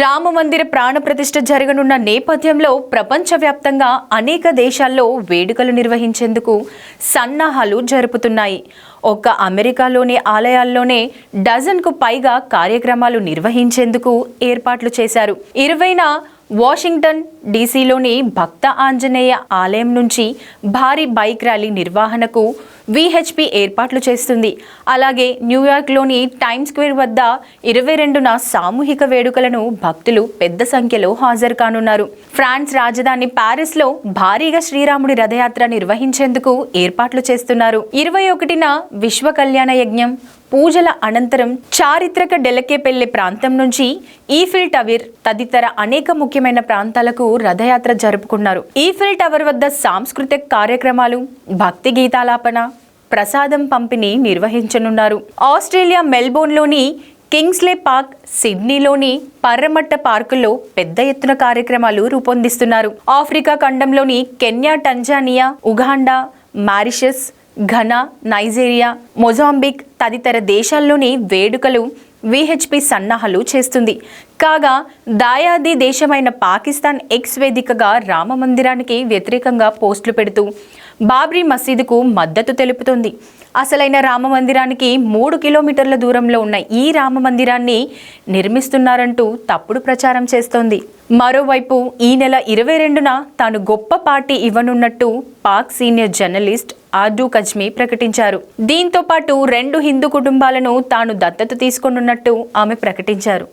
రామ మందిర ప్రాణప్రతిష్ఠ జరగనున్న నేపథ్యంలో ప్రపంచవ్యాప్తంగా అనేక దేశాల్లో వేడుకలు నిర్వహించేందుకు సన్నాహాలు జరుపుతున్నాయి. ఒక్క అమెరికాలోని ఆలయాల్లోనే డజన్కు పైగా కార్యక్రమాలు నిర్వహించేందుకు ఏర్పాట్లు చేశారు. ఇరవైన వాషింగ్టన్ డీసీలోని భక్త ఆంజనేయ ఆలయం నుంచి భారీ బైక్ ర్యాలీ నిర్వహణకు విహెచ్పి ఏర్పాట్లు చేస్తుంది. అలాగే న్యూయార్క్లోని టైమ్ స్క్వేర్ వద్ద ఇరవై రెండున సామూహిక వేడుకలను భక్తులు పెద్ద సంఖ్యలో హాజరు కానున్నారు. ఫ్రాన్స్ రాజధాని ప్యారిస్లో భారీగా శ్రీరాముడి రథయాత్ర నిర్వహించేందుకు ఏర్పాట్లు చేస్తున్నారు. ఇరవై ఒకటిన విశ్వ కళ్యాణ యజ్ఞం పూజల అనంతరం చారిత్రక డెలకేపెల్లె ప్రాంతం నుంచి ఈఫిల్ టవర్ తదితర అనేక ముఖ్యమైన ప్రాంతాలకు రథయాత్ర జరుపుకున్నారు. ఈఫిల్ టవర్ వద్ద సాంస్కృతిక కార్యక్రమాలు భక్తి గీతాలాపన ప్రసాదం పంపిణీ నిర్వహించనున్నారు. ఆస్ట్రేలియా మెల్బోర్న్లోని కింగ్స్లే పార్క్ సిడ్నీలోని పర్రమట్ట పార్కుల్లో పెద్ద ఎత్తున కార్యక్రమాలు రూపొందిస్తున్నారు. Africa ఖండంలోని Kenya Tanzania Uganda Mauritius Ghana Nigeria Mozambique తదితర దేశాల్లోని వేడుకలు విహెచ్పి సన్నాహాలు చేస్తుంది. కాగా దాయాది దేశమైన పాకిస్తాన్ ఎక్స్ వేదికగా రామ మందిరానికి వ్యతిరేకంగా పోస్టులు పెడుతూ బాబ్రీ మసీదుకు మద్దతు తెలుపుతోంది. అసలైన రామ మందిరానికి మూడు కిలోమీటర్ల దూరంలో ఉన్న ఈ రామ మందిరాన్ని నిర్మిస్తున్నారంటూ తప్పుడు ప్రచారం చేస్తోంది. మరోవైపు ఈ నెల ఇరవై రెండున తాను గొప్ప పార్టీ ఇవ్వనున్నట్టు పాక్ సీనియర్ జర్నలిస్ట్ ఆర్డూ కజ్మీ ప్రకటించారు. దీంతో పాటు రెండు హిందూ కుటుంబాలను తాను దత్తత తీసుకొనున్నట్టు ఆమె ప్రకటించారు.